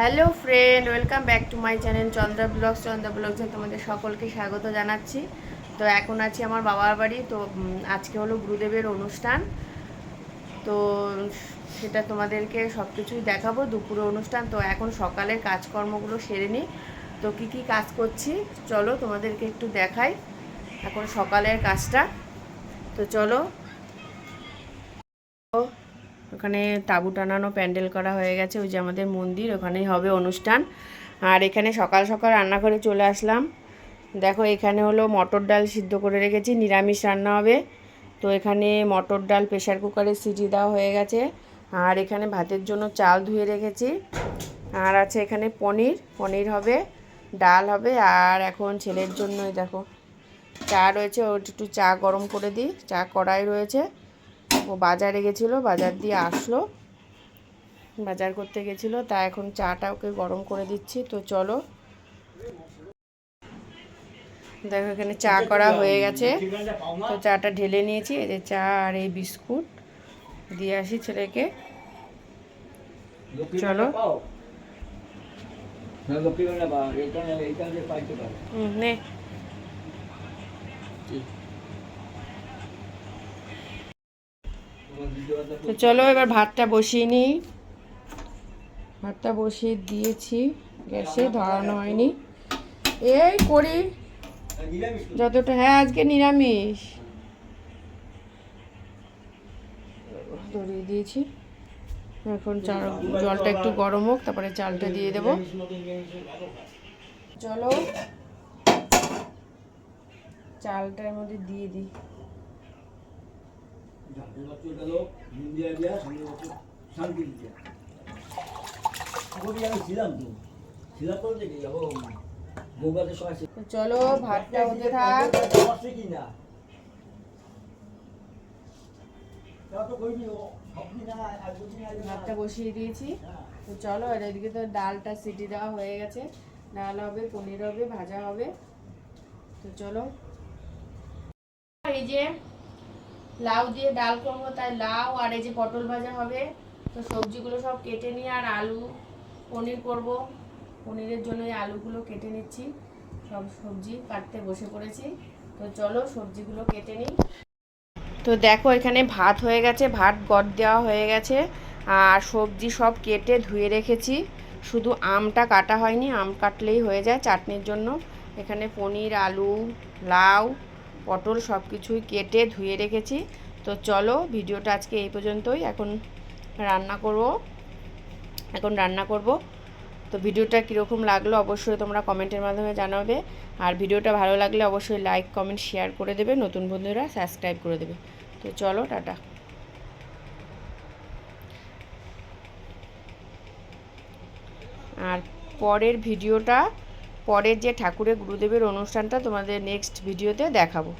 Hello friend, welcome back to my channel Chandra blogs. Chandra ব্লগসে তোমাদের সকলকে স্বাগত জানাচ্ছি। তো এখন আছি আমার বাবার বাড়ি, তো আজকে হলো গুরুদেবের অনুষ্ঠান। তো, সেটা তোমাদেরকে সব কিছুই দেখাবো দুপুরে অনুষ্ঠান। তো এখন সকালের কাজকর্মগুলো সেরে নিই। তো কি কি কাজ করছি, চলো তোমাদেরকে একটু দেখাই। এখন সকালের কাজটা। তো চলো। ওখানে তাঁবু টানানো, প্যান্ডেল করা হয়ে গেছে। ওই যে আমাদের মন্দির, ওখানেই হবে অনুষ্ঠান। আর এখানে সকাল সকাল রান্না করে চলে আসলাম। দেখো, এখানে হলো মটর ডাল সিদ্ধ করে রেখেছি, নিরামিষ রান্না হবে। তো এখানে মটর ডাল প্রেশার কুকারে সিটি দেওয়া হয়ে গেছে। আর এখানে ভাতের জন্য চাল ধুয়ে রেখেছি। আর আছে এখানে পনির পনির হবে, ডাল হবে। আর এখন ছেলের জন্য এই দেখো, চা রয়েছে, ওর একটু চা গরম করে দিই। চা কড়াই রয়েছে। ও বাজারে গেছিল বাজার দিয়ে আসলো। বাজার করতে গেছিল তা এখন চাটা ওকে গরম করে দিচ্ছি তো চলো। দেখো এখানে চা করা হয়ে গেছে। তো চাটা ঢেলে নিয়েছি এই যে চা আর এই বিস্কুট। দিয়ে আসি ছেলেকে। চলো। হুম, নে। তো চলো এবার ভাতটা বসিয়ে নিই। ভাতটা বসিয়ে দিয়েছি, গ্যাসে ধরানো হয়নি। এই করি। যতটা হ্যাঁ আজকে নিরামিষ। ধরিয়ে দিয়েছি। এখন চাল, জলটা একটু গরম হোক, তারপরে চালটা দিয়ে দেবো। চলো। চালটার মধ্যে দিয়ে দিই। তো চলো, ভাতটা হতে থাক। ভাতটা বসিয়ে দিয়েছি। তো চলো, আর এদিকে তো ডালটা সিটি দেওয়া হয়ে গেছে। ডাল হবে, পনির হবে, ভাজা হবে। তো চলো। এই যে লাউ দিয়ে ডাল করব, তাই লাউ আর এই যে পটল ভাজা হবে। তো সবজিগুলো সব কেটে নিয়ে আর আলু, পনির করব। পনিরের জন্য এই আলুগুলো কেটে নিচ্ছি। সব সবজি কাটতে বসে পড়েছি। তো চলো সবজিগুলো কেটে নিই। তো দেখো এখানে ভাত হয়ে গেছে, ভাত গড় দেওয়া হয়ে গেছে। আর সবজি সব কেটে ধুয়ে রেখেছি। শুধু আমটা কাটা হয়নি, আম কাটলেই হয়ে যায় চাটনির জন্য। এখানে পনির, আলু, লাউ পটল সব কিছুই কেটে ধুয়ে রেখেছি। তো চলো, ভিডিওটা আজকে এই পর্যন্তই। এখন রান্না করব। এখন রান্না করব। তো ভিডিওটা কীরকম লাগল অবশ্যই তোমরা কমেন্টের মাধ্যমে জানাবে। আর ভিডিওটা ভালো লাগলে অবশ্যই লাইক, কমেন্ট, শেয়ার করে দেবে। নতুন বন্ধুরা সাবস্ক্রাইব করে দেবে। তো চলো, টাটা। আর পরের ভিডিওটা পরের যে ঠাকুরের গুরুদেবের অনুষ্ঠানটা তোমাদের নেক্সট ভিডিওতে দেখাবো।